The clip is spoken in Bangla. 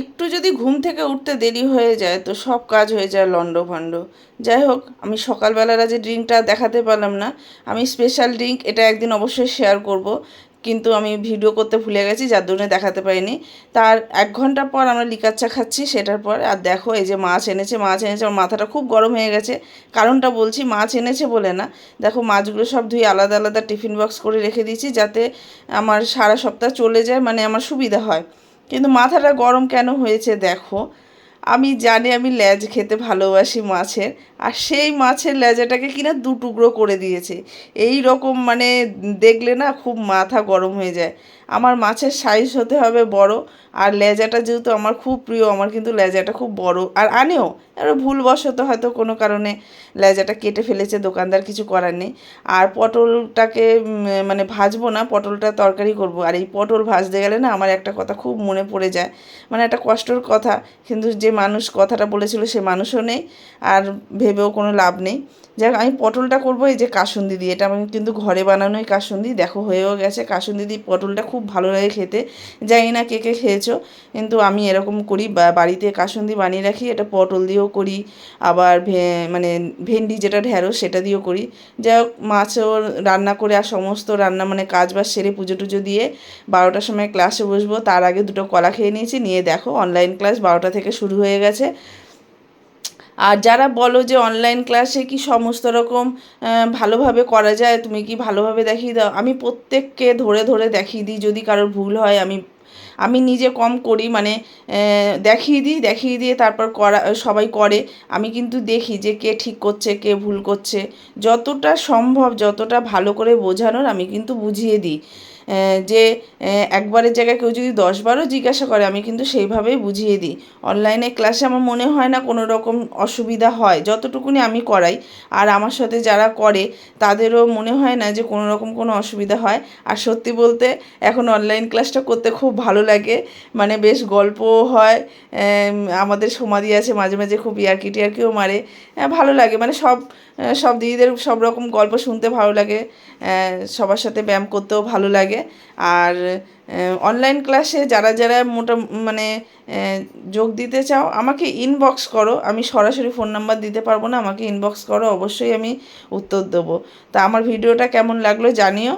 একটু যদি ঘুম থেকে উঠতে দেরি হয়ে যায়, তো সব কাজ হয়ে যায় লণ্ডভণ্ড। যাই হোক, আমি সকালবেলার যে ড্রিঙ্কটা দেখাতে পারলাম না। আমি স্পেশাল ড্রিঙ্ক, এটা একদিন অবশ্যই শেয়ার করব। কিন্তু আমি ভিডিও করতে ভুলে গেছি, যার জন্য দেখাতে পারিনি। তার এক ঘণ্টা পর আমরা লিকার চা খাচ্ছি, সেটার পর, আর দেখো এই যে মাছ এনেছে মাছ এনেছে, আমার মাথাটা খুব গরম হয়ে গেছে। কারণটা বলছি, মাছ এনেছে বলে না। দেখো, মাছগুলো সব ধুয়ে আলাদা আলাদা টিফিন বক্স করে রেখে দিয়েছি, যাতে আমার সারা সপ্তাহ চলে যায় মানে আমার সুবিধা হয়। কিন্তু মাথাটা গরম কেন হয়েছে দেখো? আমি জানি আমি ল্যাজ খেতে ভালোবাসি মাছের। আর সেই মাছের লেজাটাকে কিনা দু টুকরো করে দিয়েছে। এই রকম মানে দেখলে না খুব মাথা গরম হয়ে যায়। আমার মাছের সাইজ হতে হবে বড়, আর লেজাটা যেহেতু আমার খুব প্রিয়, আমার কিন্তু লেজাটা খুব বড়। আর আনেও এবার ভুলবশত হয়তো কোনো কারণে লেজাটা কেটে ফেলেছে, দোকানদার কিছু করার নেই। আর পটলটাকে মানে ভাজবো না, পটলটা তরকারি করব। আর এই পটল ভাজতে গেলে না আমার একটা কথা খুব মনে পড়ে যায়। মানে একটা কষ্টর কথা, কিন্তু যে মানুষ কথাটা বলেছিল সে মানুষও নেই। আর ভেবেও কোনো লাভ নেই। যাক, আমি পটলটা করব, এই যে কাসুন্দি দিয়ে। এটা আমি কিন্তু ঘরে বানানোই কাসুন্দি। দেখো, হয়েও গেছে। কাসুন্দি দিয়ে পটলটা খুব ভালো লাগে খেতে। জানি না কে কে খেয়েছো, কিন্তু আমি এরকম করি বাড়িতে কাসুন্দি বানিয়ে রাখি। এটা পটল দিয়েও করি, আবার ভে মানে ভেন্ডি যেটা ঢ্যাঁড়স সেটা দিয়েও করি। যাই হোক, মাছও রান্না করে আর সমস্ত রান্না মানে কাজ বাজ সেরে পুজো টুজো দিয়ে বারোটার সময় ক্লাসে বসবো। তার আগে দুটো কলা খেয়ে নিয়েছি। নিয়ে দেখো অনলাইন ক্লাস বারোটা থেকে শুরু হয়ে গেছে। আর যারা বলো যে অনলাইন ক্লাসে কি সমস্ত রকম ভালোভাবে করা যায়, তুমি কি ভালোভাবে দেখিয়ে দাও? আমি প্রত্যেককে ধরে ধরে দেখিয়ে দিই, যদি কারোর ভুল হয়, আমি আমি নিজে কম করি মানে দেখিয়ে দিই, দেখিয়ে দিয়ে তারপর করা, সবাই করে। আমি কিন্তু দেখি যে কে ঠিক করছে, কে ভুল করছে। যতটা সম্ভব, যতটা ভালো করে বোঝানোর আমি কিন্তু বুঝিয়ে দিই। যে একবারের জায়গায় কেউ যদি দশবারও জিজ্ঞাসা করে, আমি কিন্তু সেইভাবেই বুঝিয়ে দিই। অনলাইনে ক্লাসে আমার মনে হয় না কোনো রকম অসুবিধা হয়। যতটুকুনি আমি করাই, আর আমার সাথে যারা করে, তাদেরও মনে হয় না যে কোনো রকম কোনো অসুবিধা হয়। আর সত্যি বলতে, এখন অনলাইন ক্লাসটা করতে খুব ভালো লাগে মানে বেশ গল্পও হয় আমাদের সমাধি আছে, মাঝে মাঝে খুব ইয়ার্কি টিয়ার্কিও মারে। ভালো লাগে। মানে সব সব দিদিদের সব রকম গল্প শুনতে ভালো লাগে। সবার সাথে ব্যায়াম করতেও ভালো লাগে। আর অনলাইন ক্লাসে যারা যারা মোটা মানে যোগ দিতে চাও, আমাকে ইনবক্স করো। আমি সরাসরি ফোন নাম্বার দিতে পারব না। আমাকে ইনবক্স করো। অবশ্যই আমি উত্তর দেবো। তা আমার ভিডিওটা কেমন লাগল জানিও।